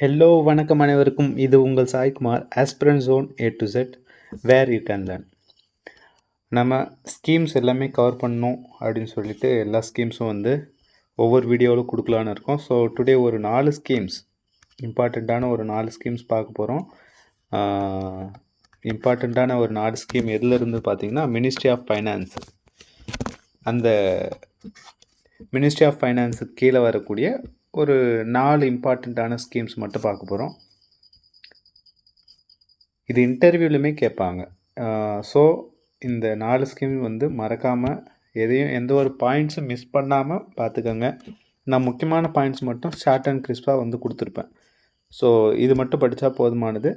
Hello வணக்கம் அனைவருக்கும். இது உங்கள் Saikumar aspirant zone A to Z where you can learn நம்ம ஸ்கீம்ஸ் எல்லாமே கவர் பண்ணணும் அப்படின்னு சொல்லிட்டு எல்லா ஸ்கீம்ஸும் வந்து ஒவ்வொரு வீடியோவில் கொடுக்கலான்னு இருக்கோம். ஸோ டுடே ஒரு நாலு ஸ்கீம்ஸ் இம்பார்ட்டண்ட்டான ஒரு நாலு ஸ்கீம்ஸ் பார்க்க போகிறோம் இம்பார்ட்டண்ட்டான ஒரு நாலு ஸ்கீம் எதுலேருந்து பார்த்தீங்கன்னா மினிஸ்ட்ரி ஆஃப் ஃபைனான்ஸ் அந்த மினிஸ்ட்ரி ஆஃப் ஃபைனான்ஸுக்கு கீழே வரக்கூடிய ஒரு நாலு இம்பார்ட்டண்ட்டான ஸ்கீம்ஸ் மட்டும் பார்க்க போகிறோம் இது இன்டர்வியூலையுமே கேட்பாங்க. ஸோ இந்த நாலு ஸ்கீம் வந்து மறக்காமல் எதையும் எந்த ஒரு பாயிண்ட்ஸும் மிஸ் பண்ணாமல் பார்த்துக்கோங்க. நான் முக்கியமான பாயிண்ட்ஸ் மட்டும் ஷார்ட் அண்ட் கிறிஸ்பாக வந்து கொடுத்துருப்பேன். ஸோ இது மட்டும் படித்தா போதுமானது.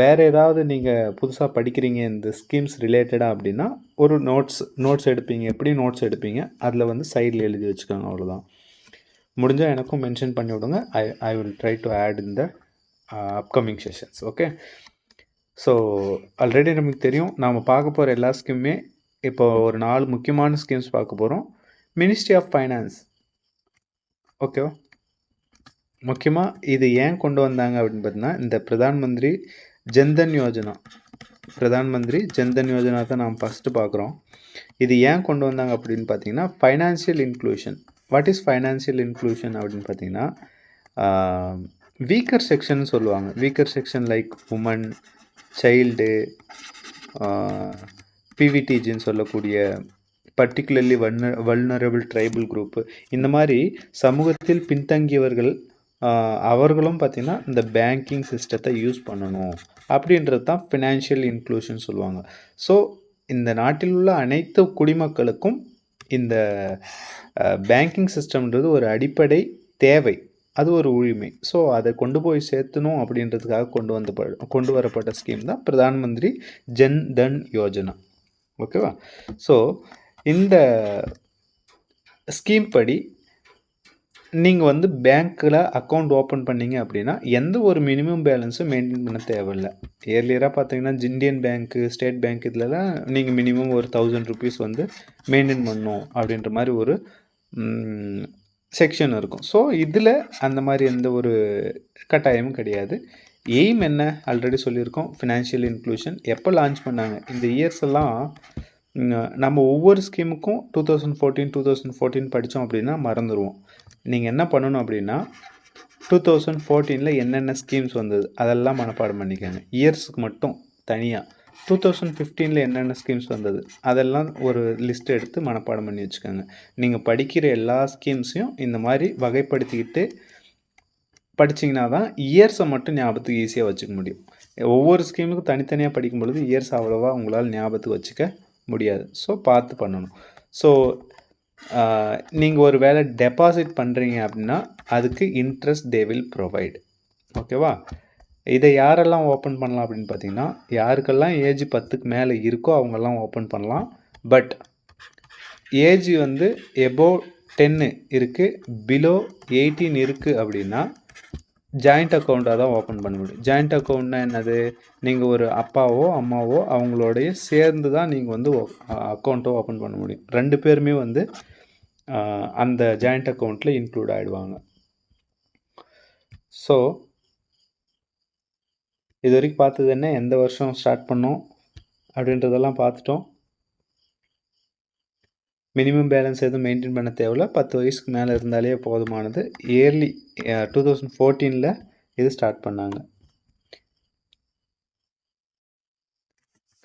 வேறு ஏதாவது நீங்கள் புதுசாக படிக்கிறீங்க இந்த ஸ்கீம்ஸ் ரிலேட்டடாக அப்படின்னா ஒரு நோட்ஸ் நோட்ஸ் எடுப்பீங்க. எப்படி நோட்ஸ் எடுப்பீங்க? அதில் வந்து சைடில் எழுதி வச்சுக்கோங்க அவ்வளோதான் முடிஞ்சால் எனக்கும் மென்ஷன் பண்ணி விடுங்க. I I will try to add in the upcoming sessions okay so already நமக்கு தெரியும். நாம் பார்க்க போகிற எல்லா ஸ்கீமுமே இப்போ ஒரு நாலு முக்கியமான ஸ்கீம்ஸ் பார்க்க போகிறோம் மினிஸ்ட்ரி ஆஃப் ஃபைனான்ஸ் ஓகேவா முக்கியமாக இது ஏன் கொண்டு வந்தாங்க அப்படின்னு பார்த்தீங்கன்னா இந்த பிரதான் மந்திரி ஜன்தன் யோஜனா. பிரதான் மந்திரி ஜன்தன் யோஜனா தான் நாம் ஃபஸ்ட்டு பார்க்குறோம். இது ஏன் கொண்டு வந்தாங்க அப்படின்னு பார்த்தீங்கன்னா financial inclusion what is financial inclusion அப்படின்னு பார்த்தீங்கன்னா வீக்கர் செக்ஷன் சொல்லுவாங்க. Weaker section like woman child பிவிடிஜின்னு சொல்லக்கூடிய பர்டிகுலர்லி வல்ன வல்னரபிள் ட்ரைபல் குரூப்பு இந்த மாதிரி சமூகத்தில் பின்தங்கியவர்கள் அவர்களும் பார்த்திங்கன்னா இந்த பேங்கிங் சிஸ்டத்தை யூஸ் பண்ணணும். அப்படின்றது தான் ஃபினான்ஷியல் இன்க்ளூஷன் சொல்லுவாங்க. ஸோ இந்த நாட்டில் உள்ள அனைத்து குடிமக்களுக்கும் இந்த பேங்கிங் சிஸ்டம்ன்றது ஒரு அடிப்படை தேவை. அது ஒரு உரிமை. ஸோ அதை கொண்டு போய் சேர்த்தணும் அப்படின்றதுக்காக கொண்டு வந்த கொண்டு வரப்பட்ட ஸ்கீம் தான் பிரதான் மந்திரி ஜன் தன் யோஜனா. ஓகேவா ஸோ இந்த ஸ்கீம் படி நீங்கள் வந்து பேங்க்கில் அக்கௌண்ட் ஓப்பன் பண்ணிங்க அப்படின்னா எந்த ஒரு மினிமம் பேலன்ஸும் மெயின்டைன் பண்ண தேவையில்லை. இயர்லியராக பார்த்தீங்கன்னா இந்தியன் பேங்க்கு ஸ்டேட் பேங்க் இதிலலாம் நீங்கள் மினிமம் ஒரு தௌசண்ட் ருபீஸ் வந்து மெயின்டைன் பண்ணும் அப்படின்ற மாதிரி ஒரு செக்ஷன் இருக்கும். ஸோ இதில் அந்த மாதிரி எந்த ஒரு கட்டாயமும் கிடையாது. எய்ம் என்ன? ஆல்ரெடி சொல்லியிருக்கோம். ஃபினான்ஷியல் இன்க்ளூஷன் எப்போ லான்ச் பண்ணாங்க? இந்த இயர்ஸ் எல்லாம் நம்ம ஒவ்வொரு ஸ்கீமுக்கும் two thousand fourteen two thousand fourteen படித்தோம் அப்படின்னா மறந்துடுவோம் நீங்கள் என்ன பண்ணணும் அப்படின்னா டூ தௌசண்ட் ஃபோர்டீனில் என்னென்ன ஸ்கீம்ஸ் வந்தது அதெல்லாம் மனப்பாடம் பண்ணிக்கோங்க. இயர்ஸுக்கு மட்டும் தனியாக டூ தௌசண்ட் ஃபிஃப்டீனில் என்னென்ன ஸ்கீம்ஸ் வந்தது அதெல்லாம் ஒரு லிஸ்ட் எடுத்து மனப்பாடம் பண்ணி வச்சுக்கோங்க. நீங்கள் படிக்கிற எல்லா ஸ்கீம்ஸையும் இந்த மாதிரி வகைப்படுத்திக்கிட்டு படிச்சிங்கன்னா தான் இயர்ஸை மட்டும் ஞாபகத்துக்கு ஈஸியாக வச்சுக்க முடியும். ஒவ்வொரு ஸ்கீமுக்கும் தனித்தனியாக படிக்கும் பொழுது இயர்ஸ் அவ்வளோவா உங்களால் ஞாபகத்துக்கு வச்சுக்க முடியாது. ஸோ பார்த்து பண்ணணும். ஸோ நீங்கள் ஒரு வேலை டெபாசிட் பண்ணுறீங்க அப்படின்னா அதுக்கு இன்ட்ரெஸ்ட் தே வில் ப்ரொவைட் ஓகேவா இதை யாரெல்லாம் ஓப்பன் பண்ணலாம் அப்படின்னு பார்த்தீங்கன்னா யாருக்கெல்லாம் ஏஜ் பத்துக்கு மேலே இருக்கோ அவங்கெல்லாம் ஓப்பன் பண்ணலாம். பட் ஏஜ் வந்து எபோவ் டென்னு இருக்குது பிலோ எயிட்டீன் இருக்குது அப்படின்னா ஜாயிண்ட் அக்கௌண்ட்டாக தான் ஓப்பன் பண்ண முடியும். ஜாயிண்ட் அக்கௌண்ட்னா என்னது? நீங்கள் ஒரு அப்பாவோ அம்மாவோ அவங்களோடைய சேர்ந்து தான் நீங்கள் வந்து அக்கௌண்ட்டோ ஓப்பன் பண்ண முடியும். ரெண்டு பேருமே வந்து அந்த ஜாயிண்ட் அக்கௌண்ட்டில் இன்க்ளூட் ஆகிடுவாங்க ஸோ இது வரைக்கும் பார்த்தது என்ன? எந்த வருஷம் ஸ்டார்ட் பண்ணோம்? அப்படின்றதெல்லாம் பார்த்துட்டோம். மினிமம் பேலன்ஸ் எதுவும் மெயின்டைன் பண்ண தேவையில்ல. பத்து வயசுக்கு மேலே இருந்தாலே போதுமானது. இயர்லி டூ தௌசண்ட் ஃபோர்டீனில் இது ஸ்டார்ட் பண்ணாங்க.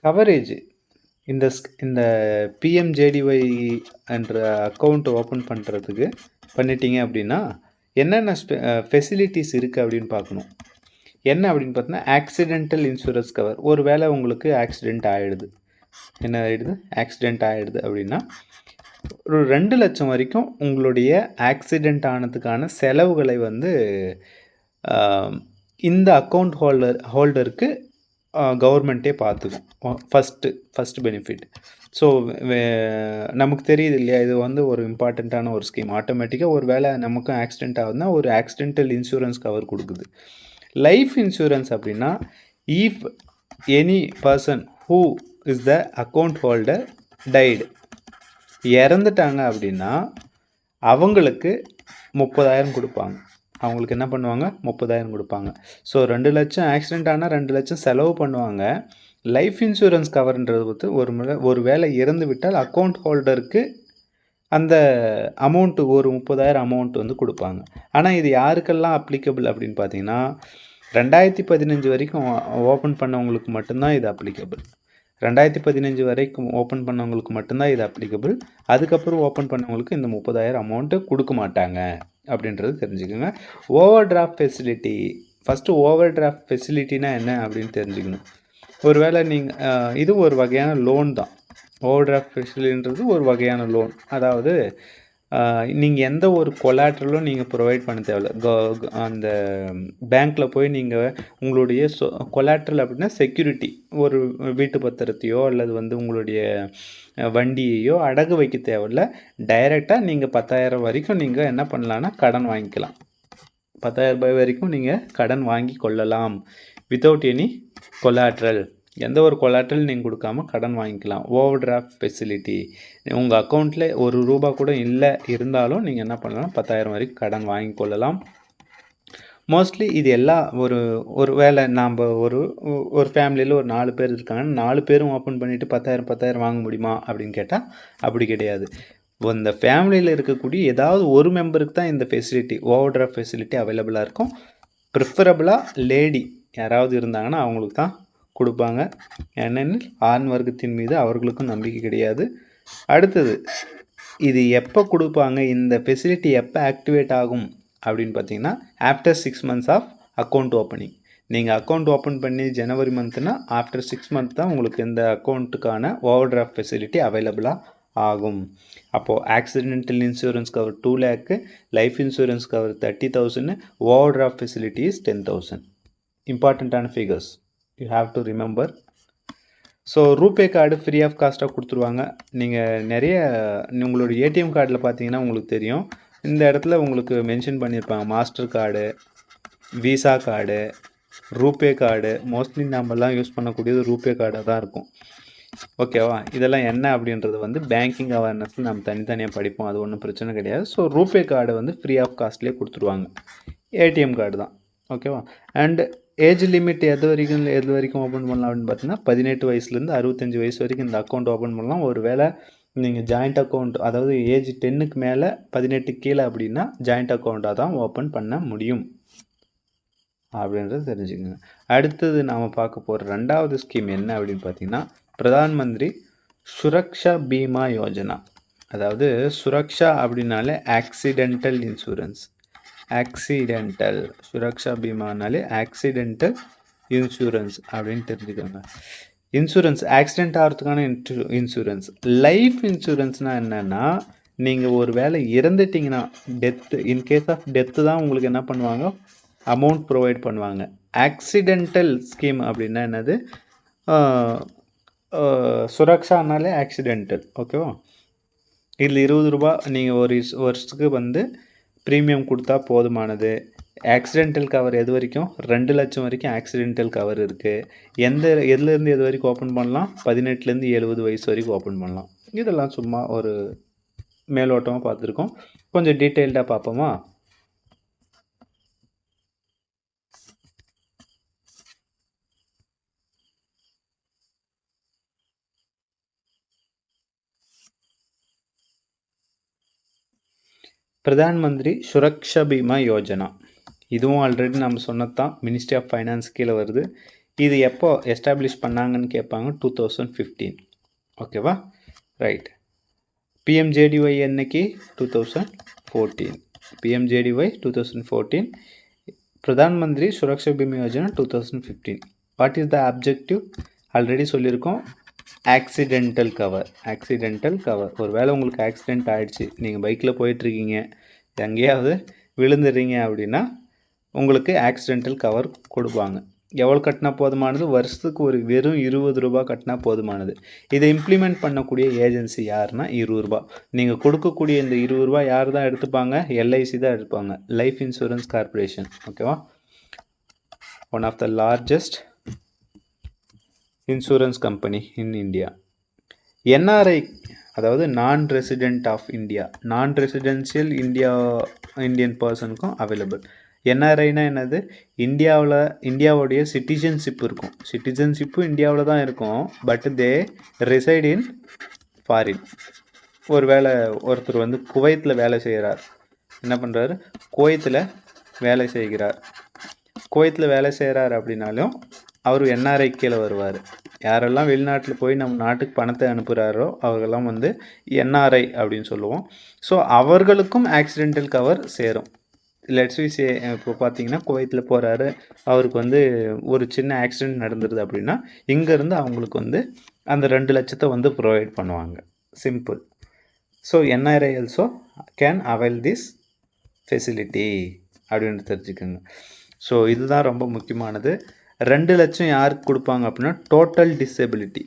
கவரேஜ் இந்த இந்த பிஎம்ஜேடிஒய் என்ற அக்கௌண்ட் ஓப்பன் பண்ணுறதுக்கு பண்ணிட்டீங்க அப்படின்னா என்னென்ன ஃபெசிலிட்டிஸ் இருக்குது அப்படின்னு பார்க்கணும். என்ன அப்படின்னு பார்த்தோன்னா ஆக்சிடென்டல் இன்சூரன்ஸ் கவர் ஒரு வேளை உங்களுக்கு ஆக்சிடெண்ட் ஆகிடுது என்ன ஆகிடுது ஆக்சிடெண்ட் ஆகிடுது அப்படின்னா ஒரு ரெண்டு லட்சம் வரைக்கும் உங்களுடைய ஆக்சிடெண்ட் ஆனதுக்கான செலவுகளை வந்து இந்த அக்கௌண்ட் ஹோல்டர் ஹோல்டருக்கு கவர்மெண்ட்டே பார்த்துக்கும் ஃபஸ்ட்டு ஃபஸ்ட்டு பெனிஃபிட் ஸோ நமக்கு தெரியுது இல்லையா இது வந்து ஒரு இம்பார்ட்டண்ட்டான ஒரு ஸ்கீம் ஆட்டோமேட்டிக்காக ஒரு வேலை நமக்கும் ஆக்சிடென்ட் ஆகுதுன்னா ஒரு ஆக்சிடென்டல் இன்சூரன்ஸ் கவர் கொடுக்குது. லைஃப் இன்சூரன்ஸ் அப்படின்னா if any person who is the account holder died இறந்துட்டாங்க அப்படின்னா அவங்களுக்கு முப்பதாயிரம் கொடுப்பாங்க. அவங்களுக்கு என்ன பண்ணுவாங்க? முப்பதாயிரம் கொடுப்பாங்க. ஸோ ரெண்டு லட்சம் ஆக்சிடென்ட் ஆனால் ரெண்டு லட்சம் செலவு பண்ணுவாங்க. லைஃப் இன்சூரன்ஸ் கவர்ன்றது வந்து ஒரு முறை ஒரு வேளை இறந்து விட்டால் அக்கௌண்ட் ஹோல்டருக்கு அந்த அமௌண்ட்டு ஒரு முப்பதாயிரம் அமௌண்ட் வந்து கொடுப்பாங்க. ஆனால் இது யாருக்கெல்லாம் அப்ளிகபிள் அப்படின்னு பார்த்தீங்கன்னா ரெண்டாயிரத்தி பதினஞ்சு வரைக்கும் ஓப்பன் பண்ணவங்களுக்கு மட்டும்தான் இது அப்ளிகபிள் ரெண்டாயிரத்தி பதினஞ்சு வரைக்கும் ஓப்பன் பண்ணவங்களுக்கு மட்டும்தான் இது அப்ளிகபிள் அதுக்கப்புறம் ஓப்பன் பண்ணவங்களுக்கு இந்த முப்பதாயிரம் அமௌண்ட்டு கொடுக்க மாட்டாங்க. அப்படின்றது தெரிஞ்சுக்கோங்க. Overdraft facility first overdraft ஃபெசிலிட்டினா என்ன அப்படின்னு தெரிஞ்சுக்கணும். ஒருவேளை நீங்கள் இது ஒரு வகையான லோன் தான். ஓவர் டிராஃப்ட் ஃபெசிலிட்டின்றது ஒரு வகையான லோன் அதாவது நீங்கள் எந்த ஒரு கொலாட்ரலும் நீங்கள் ப்ரொவைட் பண்ண தேவையில்ல. க- அந்த பேங்க்கில் போய் நீங்கள் உங்களுடைய சொ கொலாட்ரல் அப்படின்னா செக்யூரிட்டி ஒரு வீட்டு பத்திரத்தையோ அல்லது வந்து உங்களுடைய வண்டியையோ அடகு வைக்க தேவையில்ல. டைரெக்டாக நீங்கள் பத்தாயிரம் வரைக்கும் நீங்கள் என்ன பண்ணலான்னா கடன் வாங்கிக்கலாம். பத்தாயிரம் ரூபாய் வரைக்கும் நீங்கள் கடன் வாங்கி கொள்ளலாம். வித்தவுட் எனி கொலாட்ரல் எந்த ஒரு கொலாட்ரல் நீங்கள் கொடுக்காம கடன் வாங்கிக்கலாம். ஓவர் டிராஃப்ட் ஃபெசிலிட்டி உங்கள் அக்கௌண்ட்டில் ஒரு ரூபா கூட இல்லை இருந்தாலும் நீங்கள் என்ன பண்ணலாம்? பத்தாயிரம் வரைக்கும் கடன் வாங்கி கொள்ளலாம் மோஸ்ட்லி இது எல்லா ஒரு ஒரு வேலை நாம் ஒரு ஒரு ஃபேமிலியில் ஒரு நாலு பேர் இருக்காங்கன்னா நாலு பேரும் ஓப்பன் பண்ணிவிட்டு பத்தாயிரம் பத்தாயிரம் வாங்க முடியுமா? அப்படின்னு கேட்டால் அப்படி கிடையாது. இந்த ஃபேமிலியில் இருக்கக்கூடிய ஏதாவது ஒரு மெம்பருக்கு தான் இந்த ஃபெசிலிட்டி ஓவர் டிராஃப்ட் ஃபெசிலிட்டி அவைலபிளாக இருக்கும். ப்ரிஃபரபுளாக லேடி யாராவது இருந்தாங்கன்னா அவங்களுக்கு தான் கொடுப்பாங்க. ஏனெனில் ஆண் வர்க்கத்தின் மீது அவர்களுக்கும் நம்பிக்கை கிடையாது. அடுத்தது இது எப்போ கொடுப்பாங்க? இந்த ஃபெசிலிட்டி எப்போ ஆக்டிவேட் ஆகும்? அப்படின்னு பார்த்தீங்கன்னா after six months of account opening நீங்கள் அக்கௌண்ட் ஓப்பன் பண்ணி ஜனவரி மந்த்னா ஆஃப்டர் சிக்ஸ் மந்த் தான் உங்களுக்கு இந்த அக்கௌண்ட்டுக்கான ஓவர் டிராஃப்ட் ஃபெசிலிட்டி அவைலபிளாக ஆகும். அப்போது accidental insurance cover two lakh life insurance cover thirty thousand overdraft facility is ten thousand இம்பார்ட்டண்ட்டான figures you have to remember so RuPay card free of காஸ்ட்டாக கொடுத்துருவாங்க. நீங்கள் நிறைய உங்களோட ஏடிஎம் கார்டில் பார்த்தீங்கன்னா உங்களுக்கு தெரியும். இந்த இடத்துல உங்களுக்கு மென்ஷன் பண்ணியிருப்பாங்க. Mastercard Visa card RuPay card mostly நம்மலாம் யூஸ் பண்ணக்கூடியது ரூபே கார்டாக தான் இருக்கும். ஓகேவா இதெல்லாம் என்ன அப்படின்றது வந்து பேங்கிங் அவேர்னஸ் நம்ம தனித்தனியாக படிப்போம். அது ஒன்றும் பிரச்சனை கிடையாது. ஸோ ரூபே கார்டு வந்து ஃப்ரீ ஆஃப் காஸ்ட்லேயே கொடுத்துருவாங்க. ஏடிஎம் கார்டு தான். ஓகேவா அண்டு ஏஜ் லிமிட் எது வரைக்கும் எது வரைக்கும் ஓப்பன் பண்ணலாம் அப்படின்னு பார்த்தீங்கன்னா பதினெட்டு வயசுலேருந்து அறுபத்தஞ்சு வயசு வரைக்கும் இந்த அக்கௌண்ட் ஓப்பன் பண்ணலாம். ஒரு வேளை நீங்கள் ஜாயிண்ட் அக்கௌண்ட் அதாவது ஏஜ் டென்னுக்கு மேலே பதினெட்டு கீழே அப்படின்னா ஜாயிண்ட் அக்கௌண்ட்டாக தான் ஓப்பன் பண்ண முடியும். அப்படின்றத தெரிஞ்சுக்கோங்க. அடுத்தது நாம் பார்க்க போகிற ரெண்டாவது ஸ்கீம் என்ன அப்படின்னு பார்த்தீங்கன்னா பிரதான் மந்திரி சுரக்ஷா பீமா யோஜனா. அதாவது சுரக்ஷா அப்படின்னாலே ஆக்சிடென்டல் இன்சூரன்ஸ் ஆக்சிடென்டல் சுரக்ஷா பீமானாலே ஆக்சிடென்டல் இன்சூரன்ஸ் அப்படின்னு தெரிஞ்சுக்கோங்க. இன்சூரன்ஸ் ஆக்சிடென்ட் ஆகிறதுக்கான இன்சூரன்ஸ். லைஃப் இன்சூரன்ஸ்னால் என்னென்னா நீங்கள் ஒரு வேளை இறந்துட்டிங்கன்னா death in case of death தான் உங்களுக்கு என்ன பண்ணுவாங்க? அமௌண்ட் ப்ரொவைட் பண்ணுவாங்க. ஆக்சிடென்டல் ஸ்கீம் அப்படின்னா என்னது? சுரக்ஷானாலே ஆக்சிடென்டல் ஓகேவா இதில் இருபது ரூபா நீங்கள் ஒரு வருஷத்துக்கு வந்து ப்ரீமியம் கொடுத்தா போதுமானது. ஆக்சிடென்டல் கவர் எது வரைக்கும்? ரெண்டு லட்சம் வரைக்கும் ஆக்சிடென்டல் கவர் இருக்குது எந்த எதுலேருந்து எது வரைக்கும் ஓப்பன் பண்ணலாம்? பதினெட்டுலேருந்து எழுபது வயசு வரைக்கும் ஓப்பன் பண்ணலாம். இதெல்லாம் சும்மா ஒரு மேலோட்டமாக பார்த்துருக்கோம். கொஞ்சம் டீட்டெயில்டாக பார்ப்போமா? பிரதான் மந்திரி சுரக்ஷா பீமா யோஜனா. இதுவும் ஆல்ரெடி நம்ம சொன்னதான் மினிஸ்ட்ரி ஆஃப் ஃபைனான்ஸ் கீழே வருது. இது எப்போ எஸ்டாப்ளிஷ் பண்ணாங்கன்னு கேட்பாங்க? டூ தௌசண்ட் ஃபிஃப்டீன் ஓகேவா? ரைட் பிஎம்ஜேடிஒய் என்னைக்கு? Two thousand fourteen PMJDY two thousand fourteen Pradhan Mantri Suraksha Bima Yojana two thousand fifteen what is the objective already சொல்லியிருக்கோம். ஆக்சிடென்டல் கவர் ஆக்சிடென்டல் கவர் ஒரு வேளை உங்களுக்கு ஆக்சிடென்ட் ஆகிடுச்சு நீங்கள் பைக்கில் போயிட்டுருக்கீங்க எங்கேயாவது விழுந்துடுறீங்க அப்படின்னா உங்களுக்கு ஆக்சிடென்டல் கவர் கொடுப்பாங்க. எவ்வளோ கட்டினா போதுமானது? வருஷத்துக்கு ஒரு வெறும் இருபது ரூபா கட்டினா போதுமானது. இதை இம்ப்ளிமெண்ட் பண்ணக்கூடிய ஏஜென்சி யாருன்னா இருபது ரூபா. நீங்கள் கொடுக்கக்கூடிய இந்த இருபது ரூபா யார் தான் எடுத்துப்பாங்க எல்ஐசி தான் எடுப்பாங்க. லைஃப் இன்சூரன்ஸ் கார்பரேஷன் ஓகேவா one of the largest insurance company in India NRI அதாவது non resident of India non residential India Indian பர்சனுக்கும் available. என்ஆர்ஐனா என்னது? இந்தியாவில் இந்தியாவுடைய சிட்டிசன்ஷிப் இருக்கும். சிட்டிசன்ஷிப்பும் இந்தியாவில் தான் இருக்கும். But they reside in foreign. ஒரு வேளை ஒருத்தர் வந்து குவைத்தில் வேலை செய்கிறார் என்ன பண்ணுறாரு குவைத்தில் வேலை செய்கிறார். குவைத்தில் வேலை செய்கிறார் அப்படின்னாலும் அவர் என்ஆர்ஐ கீழே வருவார். யாரெல்லாம் வெளிநாட்டில் போய் நம்ம நாட்டுக்கு பணத்தை அனுப்புகிறாரோ அவர்களெல்லாம் வந்து என்ஆர்ஐ அப்படின்னு சொல்லுவோம். ஸோ அவர்களுக்கும் ஆக்சிடென்டல் கவர் சேரும். லெட்ஸ் வி சே இப்போ பார்த்தீங்கன்னா குவைத்தில் போகிறாரு அவருக்கு வந்து ஒரு சின்ன ஆக்சிடெண்ட் நடந்துருது அப்படின்னா இங்கேருந்து அவங்களுக்கு வந்து அந்த ரெண்டு லட்சத்தை வந்து ப்ரொவைட் பண்ணுவாங்க. Simple so NRI also can avail this facility அப்படின்னு தெரிஞ்சுக்கோங்க. ஸோ இதுதான் ரொம்ப முக்கியமானது. ரெண்டு லட்சம் யாருக்கு கொடுப்பாங்க அப்படின்னா டோட்டல் டிசபிலிட்டி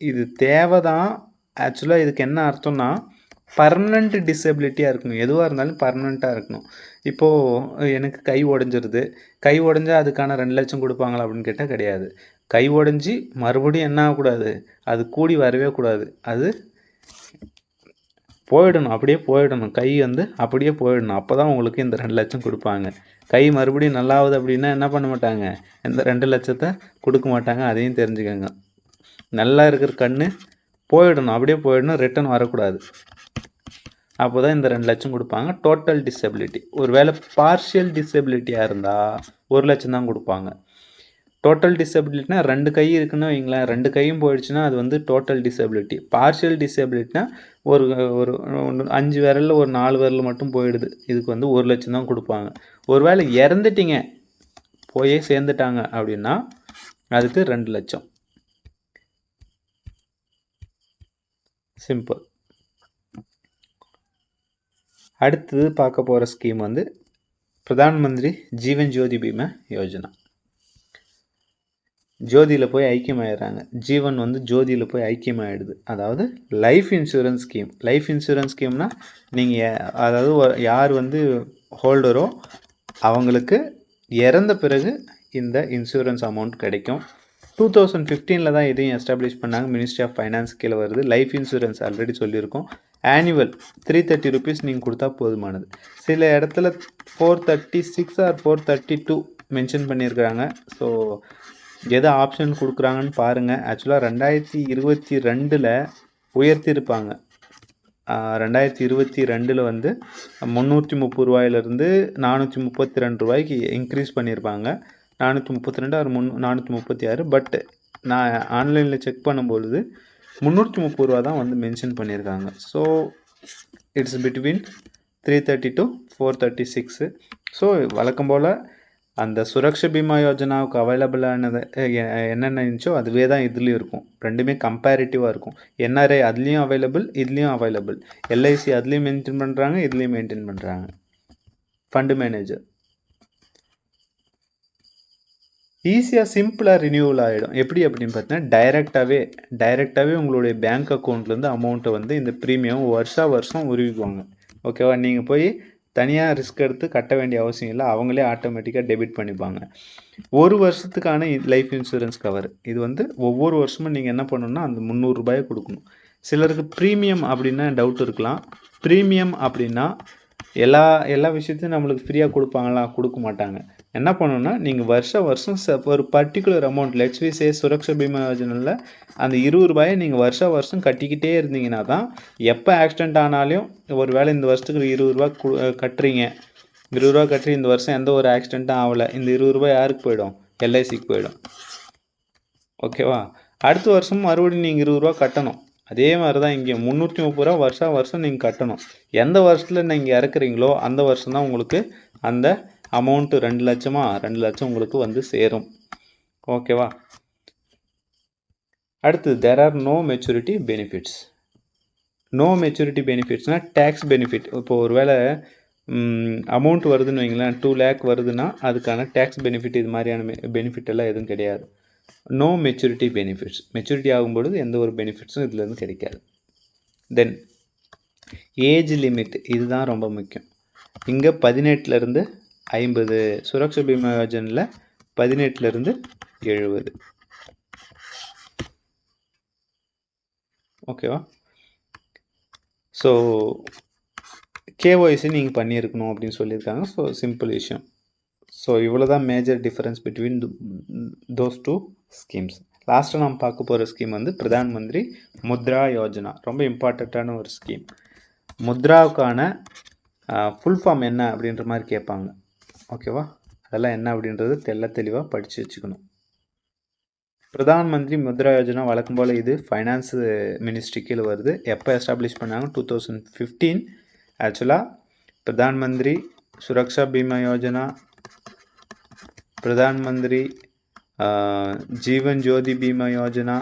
இது தேவை தான் ஆக்சுவலாக இதுக்கு என்ன அர்த்தம்னா பர்மனண்ட் டிசபிலிட்டியாக இருக்கணும். எதுவாக இருந்தாலும் பர்மனெண்ட்டாக இருக்கணும். இப்போது எனக்கு கை உடஞ்சிருது. கை உடஞ்சா அதுக்கான ரெண்டு லட்சம் கொடுப்பாங்களா அப்படின்னு கேட்டால் கிடையாது. கை உடஞ்சி மறுபடியும் என்ன ஆகக்கூடாது? அது கூடி வரவே கூடாது. அது போயிடணும். அப்படியே போயிடணும். கை வந்து அப்படியே போயிடணும். அப்போ தான் உங்களுக்கு இந்த ரெண்டு லட்சம் கொடுப்பாங்க. கை மறுபடியும் நல்லாவுது அப்படின்னா என்ன பண்ண மாட்டாங்க? இந்த ரெண்டு லட்சத்தை கொடுக்க மாட்டாங்க அதையும் தெரிஞ்சுக்கோங்க. நல்லா இருக்கிற கண் போயிடணும். அப்படியே போயிடணும் ரிட்டன் வரக்கூடாது. அப்போ தான் இந்த ரெண்டு லட்சம் கொடுப்பாங்க. டோட்டல் டிசபிலிட்டி ஒரு வேளை பார்ஷியல் டிசபிலிட்டியாக இருந்தால் ஒரு லட்சம் தான் கொடுப்பாங்க. டோட்டல் டிசபிலிட்டினா ரெண்டு கை இருக்குன்னு வைங்களேன். ரெண்டு கையும் போயிடுச்சுன்னா அது வந்து டோட்டல் டிசபிலிட்டி பார்ஷியல் டிசபிலிட்டினா ஒரு ஒரு ஒன்று அஞ்சு விரலில் ஒரு நாலு விரல் மட்டும் போயிடுது. இதுக்கு வந்து ஒரு லட்சம் தான் கொடுப்பாங்க. ஒருவேளை இறந்துட்டீங்க போயே சேர்ந்துட்டாங்க அப்படின்னா அதுக்கு ரெண்டு லட்சம். சிம்பிள் அடுத்தது பார்க்க போகிற ஸ்கீம் வந்து பிரதான் மந்திரி ஜீவன் ஜோதி பீமா யோஜனா. ஜோதியில் போய் ஐக்கியமாயிடுறாங்க. ஜீவன் வந்து ஜோதியில் போய் ஐக்கியமாயிடுது. அதாவது life insurance scheme life insurance ஸ்கீம்னா நீங்கள் அதாவது யார் வந்து ஹோல்டரோ அவங்களுக்கு இறந்த பிறகு இந்த இன்சூரன்ஸ் அமௌண்ட் கிடைக்கும். டூ தௌசண்ட் ஃபிஃப்டீனில் தான் இதையும் எஸ்டாப்ளிஷ் பண்ணாங்க. மினிஸ்ட்ரி ஆஃப் ஃபைனான்ஸ் கீழே வருது. லைஃப் இன்சூரன்ஸ் ஆல்ரெடி சொல்லியிருக்கோம். ஆனுவல் த்ரீ தேர்ட்டி ருபீஸ் நீங்கள் கொடுத்தா போதுமானது. சில இடத்துல four thirty six or four thirty two mention பண்ணியிருக்கிறாங்க. ஸோ எது ஆப்ஷன் கொடுக்குறாங்கன்னு பாருங்கள் ஆக்சுவலாக ரெண்டாயிரத்தி இருபத்தி ரெண்டில் உயர்த்தியிருப்பாங்க. ரெண்டாயிரத்தி இருபத்தி ரெண்டில் வந்து முந்நூற்றி முப்பது ரூபாயிலிருந்து நானூற்றி முப்பத்தி ரெண்டு ரூபாய்க்கு இன்க்ரீஸ் பண்ணியிருப்பாங்க. நானூற்றி முப்பத்தி ரெண்டு ஆறு முன் நானூற்றி முப்பத்தி ஆறு. பட் நான் ஆன்லைனில் செக் பண்ணும்பொழுது முந்நூற்றி முப்பது ரூபா தான் வந்து மென்ஷன் பண்ணியிருக்காங்க. So it's between three thirty to four thirty six so வழக்கம் போல் அந்த சுரக்ஷ பீமா யோஜனாவுக்கு அவைலபிளானது என்னென்ன இருந்துச்சோ அதுவே தான் இதுலேயும் இருக்கும். ரெண்டுமே கம்பேரிட்டிவாக இருக்கும். என்ஆர்ஐ அதுலேயும் அவைலபிள் இதுலேயும் அவைலபிள் எல்ஐசி அதுலேயும் மெயின்டைன் பண்ணுறாங்க இதுலேயும் மெயின்டைன் பண்ணுறாங்க ஃபண்டு மேனேஜர் ஈஸியாக சிம்பிளாக ரினியூவல் ஆகிடும் எப்படி அப்படின்னு பார்த்தீங்கன்னா டைரெக்டாகவே டைரெக்டாகவே உங்களுடைய பேங்க் அக்கௌண்ட்லேருந்து அமௌண்ட்டை வந்து இந்த ப்ரீமியம் வருஷா வருஷம் உருவிக்குவாங்க. ஓகேவா நீங்கள் போய் தனியாக ரிஸ்க் எடுத்து கட்ட வேண்டிய அவசியம் இல்லை. அவங்களே ஆட்டோமேட்டிக்காக டெபிட் பண்ணிப்பாங்க. ஒரு வருஷத்துக்கான லைஃப் இன்சூரன்ஸ் கவர் இது வந்து ஒவ்வொரு வருஷமும் நீங்கள் என்ன பண்ணணும்னா அந்த முந்நூறுரூபாயை கொடுக்கணும். சிலருக்கு ப்ரீமியம் அப்படின்னா டவுட் இருக்கலாம். ப்ரீமியம் அப்படின்னா எல்லா எல்லா விஷயத்தையும் நம்மளுக்கு ஃப்ரீயாக கொடுப்பாங்களா? கொடுக்க மாட்டாங்க. என்ன பண்ணணும்னா நீங்கள் வருஷம் வருஷம் ச ஒரு particular amount let's we say Suraksha Bima யோஜனில் அந்த இருபது ரூபாயை நீங்கள் வருஷம் வருஷம் கட்டிக்கிட்டே இருந்தீங்கன்னா தான் எப்போ ஆக்சிடென்ட் ஆனாலும் ஒரு வேளை இந்த வருஷத்துக்கு இருபது ரூபா கு கட்டுறீங்க. இருபது ரூபா கட்டி இந்த வருஷம் எந்த ஒரு ஆக்சிடெண்ட்டும் ஆகலை. இந்த இருபது ரூபாய் யாருக்கு போயிடும்? எல்ஐசிக்கு போயிடும். ஓகேவா அடுத்த வருஷம் மறுபடியும் நீங்கள் இருபது ரூபா கட்டணும். அதே மாதிரி தான் இங்கே முந்நூற்றி முப்பது ரூபா வருஷம் வருஷம் நீங்கள் கட்டணும். எந்த வருஷத்தில் நீங்கள் இறக்குறீங்களோ அந்த வருஷம் தான் உங்களுக்கு அந்த அமௌண்ட்டு ரெண்டு லட்சமா ரெண்டு லட்சம் உங்களுக்கு வந்து சேரும். ஓகேவா அடுத்து there are no maturity benefits no maturity பெனிஃபிட்ஸ்னால் tax benefit இப்போ ஒரு வேளை அமௌண்ட் வருதுன்னு வைங்களேன் டூ லேக் வருதுன்னா அதுக்கான டேக்ஸ் பெனிஃபிட் இது மாதிரியான பெனிஃபிட் எல்லாம் எதுவும் கிடையாது. நோ மெச்சூரிட்டி பெனிஃபிட்ஸ் மெச்சூரிட்டி ஆகும்பொழுது எந்த ஒரு பெனிஃபிட்ஸும் இதுலேருந்து கிடைக்காது. தென் ஏஜ் லிமிட் இதுதான் ரொம்ப முக்கியம். இங்கே பதினெட்டுலேருந்து ஐம்பது. சுரக்ஷ பீமா யோஜனில் பதினெட்டுலேருந்து எழுபது. ஓகேவா ஸோ கேஒய்சி நீங்கள் பண்ணியிருக்கணும் அப்படின்னு சொல்லியிருக்காங்க. ஸோ சிம்பிள் விஷயம். ஸோ இவ்வளோ தான் major difference between those two schemes லாஸ்ட்டாக நாம் பார்க்க போகிற ஸ்கீம் வந்து பிரதான் மந்திரி முத்ரா யோஜனா. ரொம்ப இம்பார்ட்டண்ட்டான ஒரு ஸ்கீம் முத்ராவுக்கான ஃபுல் ஃபார்ம் என்ன அப்படின்ற மாதிரி கேட்பாங்க. ஓகேவா? அதெல்லாம் என்ன அப்படின்றது தெல்ல தெளிவாக படித்து வச்சுக்கணும். பிரதான் மந்திரி முத்ரா யோஜனா வழக்கம் போல் இது ஃபைனான்ஸ் மினிஸ்ட்ரி கீழே வருது. எப்போ எஸ்டாப்ளிஷ் பண்ணாங்க? டூ தௌசண்ட் ஃபிஃப்டீன் ஆக்சுவலாக பிரதான் மந்திரி சுரக்ஷா பீமா யோஜனா பிரதான் மந்திரி ஜீவன் ஜோதி பீமா யோஜனா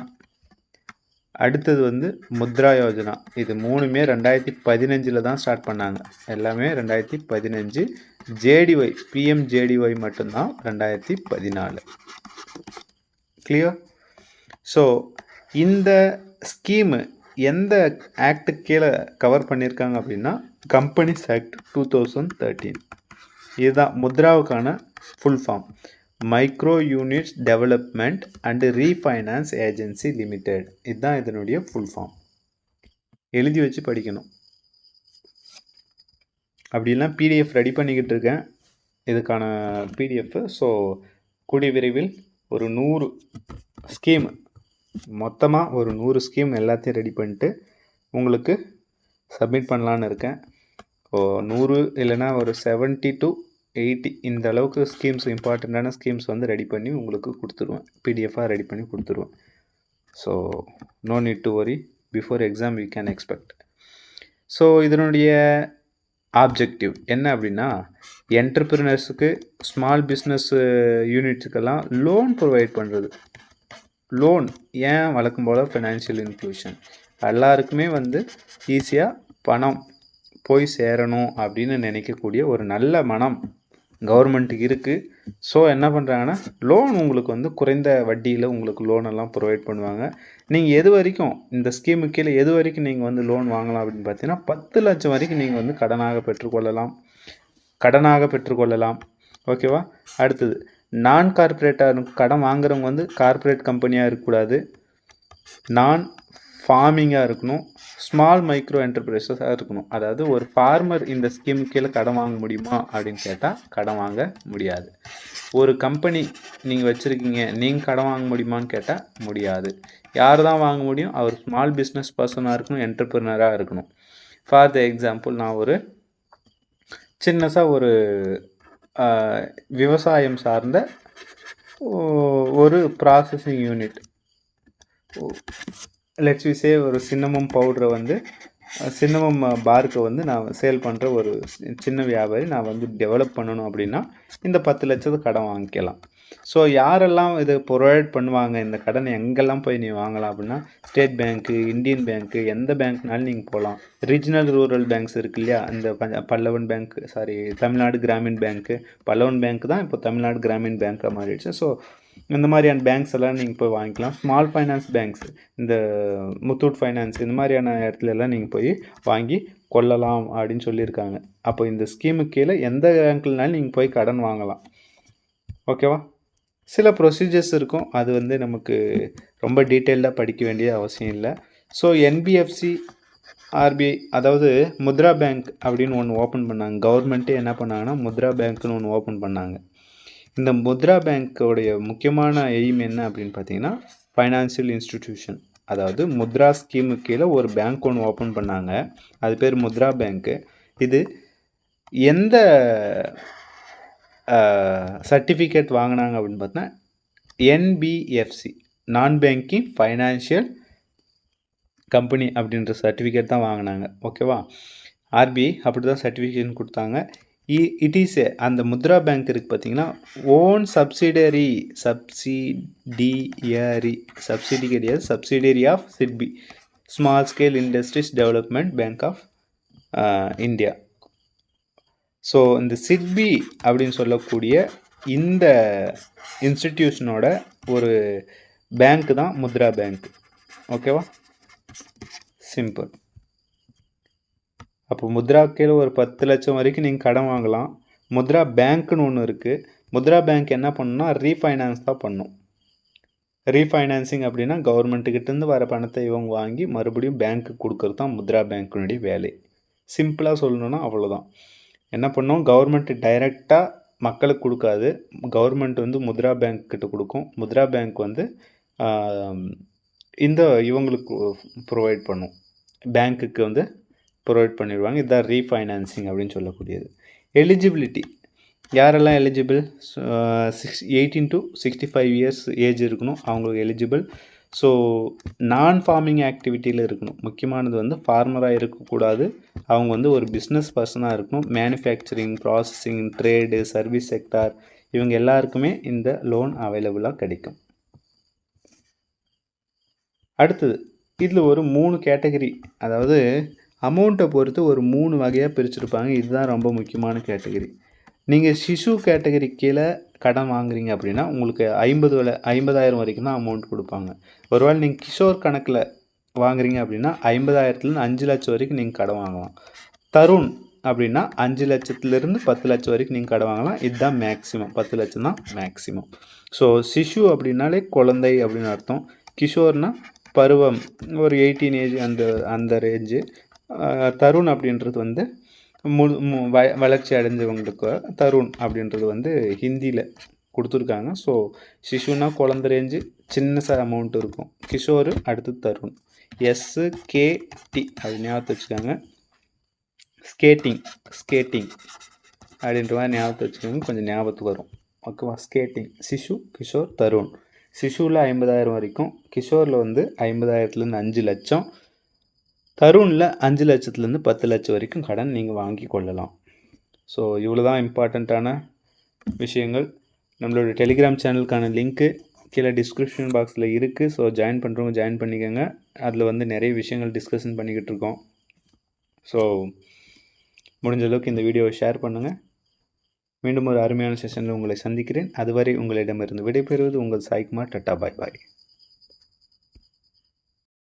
அடுத்தது வந்து முத்ரா யோஜனா. இது மூணுமே ரெண்டாயிரத்தி பதினஞ்சில் தான் ஸ்டார்ட் பண்ணாங்க. எல்லாமே ரெண்டாயிரத்தி பதினஞ்சு ஜேடிஒய் பிஎம் ஜேடிஒய் மட்டும்தான் ரெண்டாயிரத்தி பதினாலு. கிளியர் ஸோ இந்த ஸ்கீமு எந்த ஆக்டு கீழே கவர் பண்ணியிருக்காங்க அப்படின்னா companies act two thousand thirteen இதுதான் முத்ராவுக்கான full form micro units development and refinance agency limited இதுதான் இதனுடைய ஃபுல் ஃபார்ம் எழுதி வச்சு படிக்கணும். அப்படிலாம் பிடிஎஃப் ரெடி பண்ணிக்கிட்டு இருக்கேன் இதுக்கான பிடிஎஃப் ஸோ கூடிய விரைவில் ஒரு நூறு ஸ்கீம் மொத்தமாக ஒரு நூறு ஸ்கீம் எல்லாத்தையும் ரெடி பண்ணிட்டு உங்களுக்கு சப்மிட் பண்ணலான்னு இருக்கேன். ஓ நூறு இல்லைன்னா ஒரு 70 டு எயிட்டி இந்த அளவுக்கு ஸ்கீம்ஸ் இம்பார்ட்டண்ட்டான ஸ்கீம்ஸ் வந்து ரெடி பண்ணி உங்களுக்கு கொடுத்துருவேன். பிடிஎஃபாக ரெடி பண்ணி கொடுத்துருவேன். So no need to worry before exam you can expect so இதனுடைய ஆப்ஜெக்டிவ் என்ன அப்படின்னா என்டர்பிரினர்ஸுக்கு ஸ்மால் பிஸ்னஸ் யூனிட்ஸுக்கெல்லாம் லோன் ப்ரொவைட் பண்ணுறது லோன் ஏன் வழக்கம் போல் ஃபினான்ஷியல் இன்க்ளூஷன் எல்லாருக்குமே வந்து ஈஸியாக பணம் போய் சேரணும் அப்படின்னு நினைக்கக்கூடிய ஒரு நல்ல மனம். கவர்மெண்ட்டுக்கு இருக்குது ஸோ என்ன பண்ணுறாங்கன்னா லோன் உங்களுக்கு வந்து குறைந்த வட்டியில் உங்களுக்கு லோன் எல்லாம் ப்ரொவைட் பண்ணுவாங்க. நீங்கள் எது வரைக்கும் இந்த ஸ்கீமு கீழே எது வரைக்கும் நீங்கள் வந்து லோன் வாங்கலாம் அப்படின்னு பார்த்தீங்கன்னா பத்து லட்சம் வரைக்கும் நீங்கள் வந்து கடனாக பெற்றுக்கொள்ளலாம். கடனாக பெற்றுக்கொள்ளலாம். ஓகேவா அடுத்தது நான் கார்ப்பரேட்டாக கடன் வாங்குறவங்க வந்து கார்ப்பரேட் கம்பெனியாக இருக்கக்கூடாது. நான் ஃபார்மிங்காக இருக்கணும். ஸ்மால் மைக்ரோ என்டர்பிரைசஸாக இருக்கணும். அதாவது ஒரு ஃபார்மர் இந்த ஸ்கீம் கீழே கடன் வாங்க முடியுமா அப்படின்னு கேட்டால் கடன் வாங்க முடியாது. ஒரு கம்பெனி நீங்கள் வச்சுருக்கீங்க நீங்கள் கடன் வாங்க முடியுமான்னு கேட்டால் முடியாது. யார் தான் வாங்க முடியும்? அவர் ஸ்மால் பிஸ்னஸ் பர்சனாக இருக்கணும் என்டர்பிரினராக இருக்கணும். ஃபார் த எக்ஸாம்பிள் நான் ஒரு சின்னதாக ஒரு விவசாயம் சார்ந்த ஒரு processing unit let's we say ஒரு சின்னமம் பவுடரை வந்து சின்னமம் பார்க்கை வந்து நான் சேல் பண்ணுற ஒரு சின்ன வியாபாரி நான் வந்து டெவலப் பண்ணணும் அப்படின்னா இந்த பத்து லட்சத்து கடன் வாங்கிக்கலாம். ஸோ யாரெல்லாம் இது ப்ரொவைட் பண்ணுவாங்க இந்த கடனை எங்கெல்லாம் போய் நீ வாங்கலாம் அப்படின்னா ஸ்டேட் பேங்க்கு இந்தியன் பேங்க்கு எந்த பேங்க்னாலும் நீங்கள் போகலாம். ரீஜனல் ரூரல் பேங்க்ஸ் இருக்கு இல்லையா இந்த பல்லவன் பேங்க் சாரி தமிழ்நாடு கிராமின் பேங்க்கு பல்லவன் பேங்க் தான் இப்போ தமிழ்நாடு கிராமின் பேங்க்காக மாறிடுச்சு. ஸோ இந்த மாதிரியான பேங்க்ஸ் எல்லாம் நீங்கள் போய் வாங்கிக்கலாம். ஸ்மால் ஃபைனான்ஸ் பேங்க்ஸ் இந்த முத்தூட் ஃபைனான்ஸ் இந்த மாதிரியான இடத்துல எல்லாம் நீங்கள் போய் வாங்கி கொள்ளலாம் அப்படின்னு சொல்லியிருக்காங்க. அப்போ இந்த ஸ்கீமுக்கு கீழே எந்த பேங்க்லனாலும் நீங்கள் போய் கடன் வாங்கலாம். ஓகேவா சில ப்ரொசீஜர்ஸ் இருக்கும். அது வந்து நமக்கு ரொம்ப டீட்டெயில்டாக படிக்க வேண்டிய அவசியம் இல்லை. ஸோ என்பிஎஃப்சி ஆர்பிஐ அதாவது முத்ரா பேங்க் அப்படின்னு ஒன்று ஓப்பன் பண்ணாங்க. கவர்மெண்ட்டே என்ன பண்ணாங்கன்னா முத்ரா பேங்க்னு ஒன்று ஓப்பன் பண்ணாங்க. இந்த முத்ரா பேங்க்கோடைய முக்கியமான எய்ம் என்ன அப்படின்னு பார்த்தீங்கன்னா ஃபைனான்சியல் இன்ஸ்டிடியூஷன் அதாவது முத்ரா ஸ்கீமு கீழே ஒரு பேங்க் ஒன்று ஓப்பன் பண்ணாங்க. அது பேர் முத்ரா பேங்க்கு இது எந்த சர்டிஃபிகேட் வாங்கினாங்க அப்படின்னு பார்த்தீங்கன்னா NBFC non banking financial company அப்படின்ற சர்டிஃபிகேட் தான் வாங்கினாங்க. ஓகேவா ஆர்பிஐ அப்படி தான் சர்டிஃபிகேஷன் கொடுத்தாங்க. இட் இஸ் அந்த முத்ரா பேங்க் இருக்குது பார்த்தீங்கன்னா ஓன் சப்சிடரி சப்சிடியரி சப்சிடி கிடையாது subsidiary of SIDBI small scale industries development bank of India so இந்த சிட்பி அப்படின்னு சொல்லக்கூடிய இந்த இன்ஸ்டிடியூஷனோட ஒரு பேங்க் தான் முத்ரா பேங்க் ஓகேவா சிம்பிள் அப்போ முத்ரா கீழே ஒரு பத்து லட்சம் வரைக்கும் நீங்கள் கடன் வாங்கலாம். முத்ரா பேங்க்குன்னு ஒன்று இருக்குது முத்ரா பேங்க் என்ன பண்ணுன்னா ரீஃபைனான்ஸ் தான் பண்ணும். ரீஃபைனான்சிங் அப்படின்னா கவர்மெண்ட்டுக்கிட்டேருந்து வர பணத்தை இவங்க வாங்கி மறுபடியும் பேங்க்கு கொடுக்குறது தான் முத்ரா பேங்க்கினுடைய வேலை. சிம்பிளாக சொல்லணுன்னா அவ்வளோதான் என்ன பண்ணோம்? கவர்மெண்ட் டைரெக்டாக மக்களுக்கு கொடுக்காது. கவர்மெண்ட் வந்து முத்ரா பேங்க் கிட்ட கொடுக்கும். முத்ரா பேங்க் வந்து இந்த இவங்களுக்கு ப்ரொவைட் பண்ணும். பேங்க்குக்கு வந்து ப்ரொவைட் பண்ணிடுவாங்க. இதுதான் ரீஃபைனான்சிங் அப்படின்னு சொல்லக்கூடியது. எலிஜிபிலிட்டி யாரெல்லாம் eligible six eighteen to sixty five years age இருக்கணும் அவங்களுக்கு எலிஜிபிள் ஸோ நான் ஃபார்மிங் ஆக்டிவிட்டியில் இருக்கணும். முக்கியமானது வந்து ஃபார்மராக இருக்கக்கூடாது. அவங்க வந்து ஒரு பிஸ்னஸ் பர்சனாக இருக்கணும். Manufacturing processing trade service sector இவங்க எல்லாருக்குமே இந்த லோன் அவைலபிளாக கிடைக்கும். அடுத்தது இதில் ஒரு மூணு கேட்டகரி அதாவது அமௌண்ட்டை பொறுத்து ஒரு மூணு வகையாக பிரிச்சுருப்பாங்க. இதுதான் ரொம்ப முக்கியமான கேட்டகரி நீங்கள் சிசு கேட்டகரி கீழே கடன் வாங்குறீங்க அப்படின்னா உங்களுக்கு ஐம்பது வில ஐம்பதாயிரம் வரைக்கும் தான் அமௌண்ட் கொடுப்பாங்க. ஒருவேளை நீங்கள் கிஷோர் கணக்கில் வாங்குறீங்க அப்படின்னா ஐம்பதாயிரத்துலேருந்து அஞ்சு லட்சம் வரைக்கும் நீங்கள் கடன் வாங்கலாம். தருண் அப்படின்னா அஞ்சு லட்சத்துலேருந்து பத்து லட்சம் வரைக்கும் நீங்கள் கடன் வாங்கலாம். இதுதான் மேக்ஸிமம் பத்து லட்சம் தான் மேக்ஸிமம் ஸோ சிசு அப்படின்னாலே குழந்தை அப்படின்னு அர்த்தம். கிஷோர்னால் பருவம் ஒரு எயிட்டீன் ஏஜ் அந்த அந்த ரேஞ்சு தருண் அப்படின்றது வந்து முழு மு- வ வளர்ச்சி அடைஞ்சவங்களுக்கு தருண் அப்படின்றது வந்து ஹிந்தியில் கொடுத்துருக்காங்க. ஸோ சிசுனா குழந்த ரேஞ்சு சின்ன ச அமௌண்ட் இருக்கும். கிஷோர் அடுத்து தருண். எஸ்ஸு கேடி அது ஞாபகத்தை வச்சுக்கோங்க. ஸ்கேட்டிங் ஸ்கேட்டிங் அப்படின்ற மாதிரி ஞாபகத்தை வச்சுக்கோங்க. கொஞ்சம் ஞாபகத்துக்கு வரும். ஓகேவா? ஸ்கேட்டிங் சிசு கிஷோர் தருண். சிசுவில் ஐம்பதாயிரம் வரைக்கும் கிஷோரில் வந்து ஐம்பதாயிரத்துலேருந்து அஞ்சு லட்சம் தருணில் அஞ்சு லட்சத்துலேருந்து பத்து லட்சம் வரைக்கும் கடன் நீங்கள் வாங்கி கொள்ளலாம். ஸோ இவ்வளோ தான் இம்பார்ட்டண்ட்டான விஷயங்கள். நம்மளோட டெலிகிராம் சேனலுக்கான லிங்க்கு கீழே டிஸ்கிரிப்ஷன் பாக்ஸில் இருக்குது ஸோ ஜாயின் பண்ணுறவங்க ஜாயின் பண்ணிக்கோங்க. அதில் வந்து நிறைய விஷயங்கள் டிஸ்கஷன் பண்ணிக்கிட்டு இருக்கோம். ஸோ முடிஞ்ச அளவுக்கு இந்த வீடியோவை ஷேர் பண்ணுங்கள் மீண்டும் ஒரு அருமையான செஷனில் உங்களை சந்திக்கிறேன். அதுவரை உங்களிடமிருந்து விடைபெறுவது உங்கள் சாய்குமார். டட்டா பாய் பாய்.